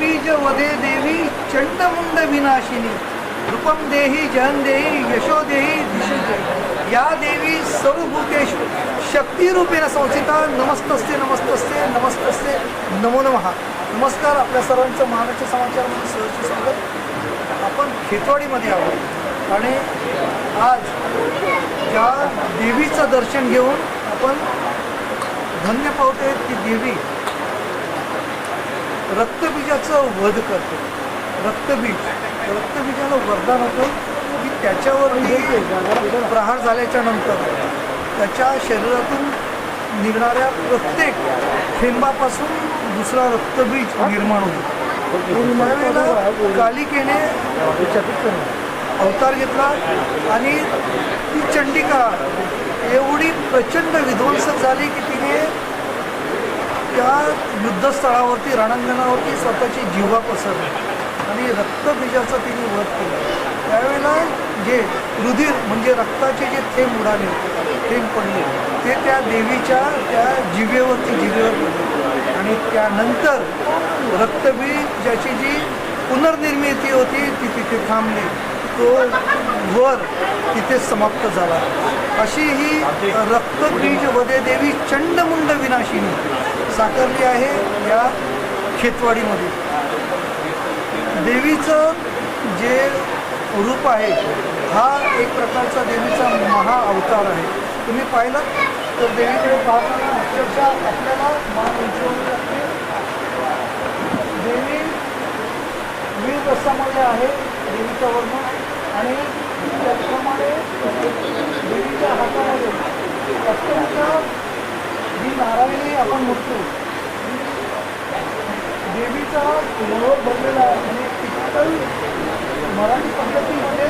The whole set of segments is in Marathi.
बीज वदे देवी चंडमुंड विनाशिनी रूपम देही जन देही यशो देही दिशो या देवी सर्वभूतेषु शक्तिरूपेण संस्थिता। नमस्तस्ते नमस्तस्ते नमस्तस्ते। नमो नमः। नमस्कार आपल्या सर्वांचं महाराष्ट्र समाचारमध्ये सहर्ष स्वागत. आपण खेतवाडीमध्ये आहोत. आणि आज ज्या देवीचं दर्शन घेऊन आपण धन्य पावतोय ती देवी रक्तबीजाचं वध करतो. रक्तबीज. रक्तबीजाला वरदान होतं की त्याच्यावर प्रहार झाल्याच्यानंतर त्याच्या शरीरातून निघणाऱ्या प्रत्येक थेंबापासून दुसरा रक्तबीज निर्माण होतो. त्यावेळेला कालिकेने अवतार घेतला आणि ती चंडिका एवढी प्रचंड विध्वंसक झाली की तिने त्या युद्धस्थळावरती रणांगणावरती स्वतःची जीवा पसरली. आणि रक्तबीजाचं तिने वध केलं. त्यावेळेला जे रुधिर म्हणजे रक्ताचे जे थेंब उडाले थेंब पडले ते त्या देवीच्या त्या जिवेवरती जिवेवर पडले. आणि त्यानंतर रक्तबीजाची जी पुनर्निर्मिती होती ती तिथे थांबली. तो वर तिथे समाप्त झाला. अशी ही रक्तबीज वदे देवी चंडमुंड विनाशिनी साकारली आहे या खेतवाडीमध्ये. देवीचं जे रूप आहे हा एक प्रकारचा देवीचा महा अवतार आहे. तुम्ही पाहिलं? तर देवीकडे पाहताना अक्षरशः आपल्याला मान उंचवली लागते देवी वीर रसामध्ये आहे देवीचा वर्ण आणि त्याचप्रमाणे देवीच्या हातामध्ये अत्यंत जी नारायणी आपण म्हणतो देवीचा मनोर भरलेला आहे. आणि इतर मराठी पद्धतीमध्ये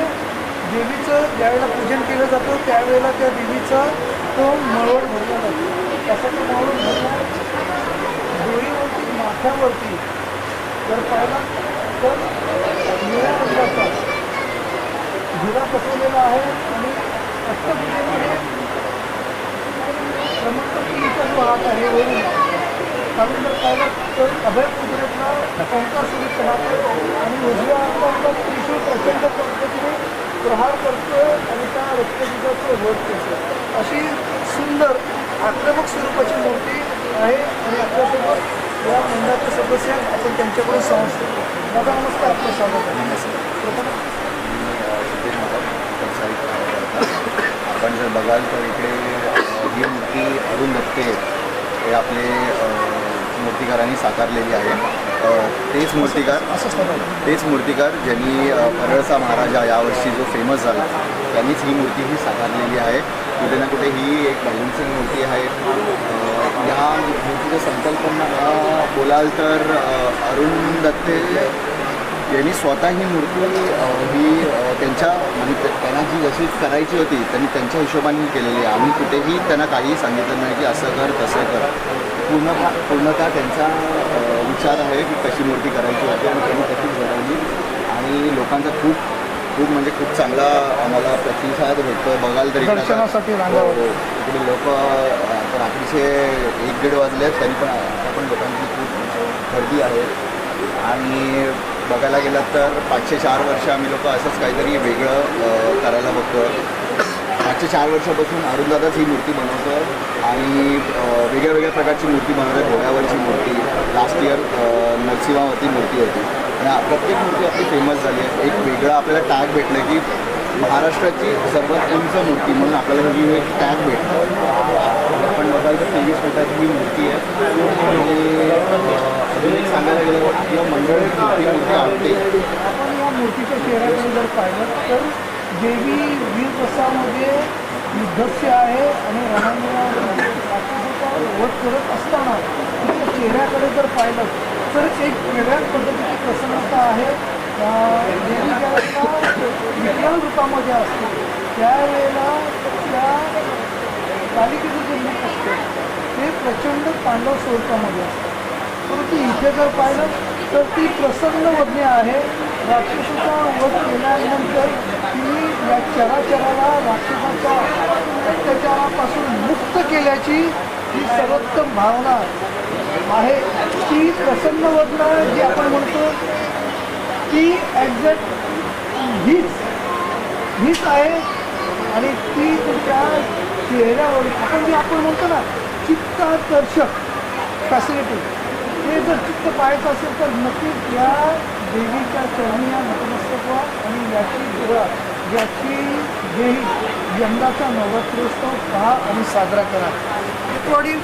देवीचं ज्यावेळेला पूजन केलं जातं त्यावेळेला त्या देवीचा तो मळवट भरला जातो. त्याचा तो मळवट भरला डोळीवरती माथ्यावरती जर पाहिला तर निळ्या रंगाचा हिरा बसवलेला आहे आणि अष्टभुजेमध्ये क्रमांक तीनचा जो हात आहे. वरून खालून पाहिलं तर अभय कुजरेतला ओंकार सुरू राहतो आणि उजव्या हाताला त्रिशूळ प्रचंड पद्धतीने प्रहार करतो आणि त्या रक्तबीजाचं वध करतो. अशी सुंदर आक्रमक स्वरूपाची मूर्ती आहे आणि आपल्यासोबत या मंडळाचे सदस्य आपण त्यांच्याकडून संवाद दादा नमस्कार आपलं स्वागत आहे प्रथम आपण जर बघाल तर इकडे ही मूर्ती अरुण दत्ते हे आपले मूर्तिकारांनी साकारलेली आहे. तेच मूर्तिकार असं तेच मूर्तिकार ज्यांनी परळसा परळचा महाराजा यावर्षी जो फेमस झाला त्यांनीच ही मूर्ती ही साकारलेली आहे. कुठे ना कुठे ही एक बाईंची मूर्ती आहे. या मूर्तीचं संकल्पना बोलाल तर अरुण दत्ते यांनी स्वतः ही मूर्ती ही त्यांच्या म्हणजे त्या- त्यांना जी जशी करायची होती त्यांनी त्यांच्या हिशोबाने केलेली आहे. आम्ही कुठेही त्यांना काहीही सांगितलं नाही की असं कर तसं कर. पूर्ण पूर्णतः त्यांचा विचार आहे की कशी मूर्ती करायची होती आणि त्यांनी तशीच बनवली. आणि लोकांचा खूप खूप म्हणजे खूप चांगला आम्हाला प्रतिसाद भेटतो. बघाल तरी दर्शनासाठी रांगावर. हो, हो. इकडे लोक रात्रीचे एक दीड वाजले तरी पण आता पण लोकांची खूप गर्दी आहे. आणि बघायला गेलात तर पाचशे चार वर्ष आम्ही लोक असंच काहीतरी वेगळं करायला बघतो मागच्या चार वर्षापासून अरुणदादाच ही मूर्ती बनवतो आणि वेगळ्या वेगळ्या प्रकारची मूर्ती बनवतो घोड्यावरची मूर्ती लास्ट इयर नरसिंहावरती मूर्ती होती. आणि प्रत्येक मूर्ती आपली फेमस झाली आहे. एक वेगळा आपल्याला टॅग भेटलं की महाराष्ट्राची सर्वात उंच मूर्ती म्हणून आपल्याला ही एक टॅग भेटतं. बघाल तर तेवीस फुटाची ही मूर्ती आहे. आणि अजून एक सांगायला गेलं आपलं मंडळ मूर्ती आवडते आपण या मूर्तीच्या चेहऱ्याकडे जर पाहिलं तर देवी वीरप्रसामध्ये युद्धस्य आहे आणि रणांगणावर वध करत असताना तिच्या चेहऱ्याकडे जर पाहिलं तर एक वेगळ्याच पद्धतीची प्रसन्नता आहे. अं, देवी रूपामध्ये असते त्यावेळेला त्या पालिकेचं जे मुख असतं ते प्रचंड पांडव स्वरूपामध्ये असतं. परंतु इथे जर पाहिलं तर ती प्रसन्न वज्ञ आहे. राक्षसाचा वध केल्यानंतर तिने या चराचराला राक्षसाच्या अत्याचारापासून मुक्त केल्याची ही सर्वोत्तम भावना आहे. ती प्रसन्न वदना जी आपण म्हणतो ती ॲक्झॅक्ट हीच हीच आहे. आणि ती तुमच्या चेहऱ्यावर आपण जे आपण म्हणतो ना चित्ताकर्षक फॅसिलिटी ते जर चित्त पाहायचं असेल तर नक्कीच या देवीच्या चरणी या नतमस्तक व्हा आणि याची दुरा याची देही यंदाचा नवरात्रोत्सव पहा आणि साजरा करा. टिटवाडी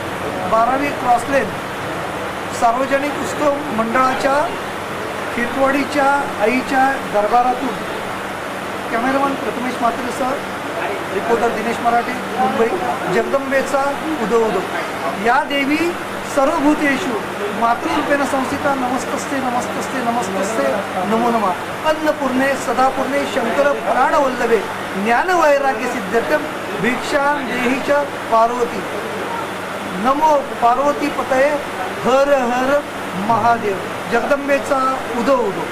बारावी क्रॉसलेन सार्वजनिक उत्सव मंडळाच्या खेतवाडीच्या आईच्या दरबारातून. कॅमेरामन प्रथमेश म्हात्रेसह रिपोर्टर दिनेश मराठे मुंबई जगदंबेचा उदो उदो या देवी सर्वभूतेषु मातृरूपेण संस्थिता नमस्तस्ते नमस्तस्ते नमस्तस्ते नमो नमः. अन्नपूर्णे सदापूर्णे शंकर प्राणवल्लभे ज्ञानवैराग्य सिद्ध्यर्थम भिक्षा देहीच्या पार्वती. नमो पार्वती पतये हर हर महादेव. जगदंबेचा उदो उदो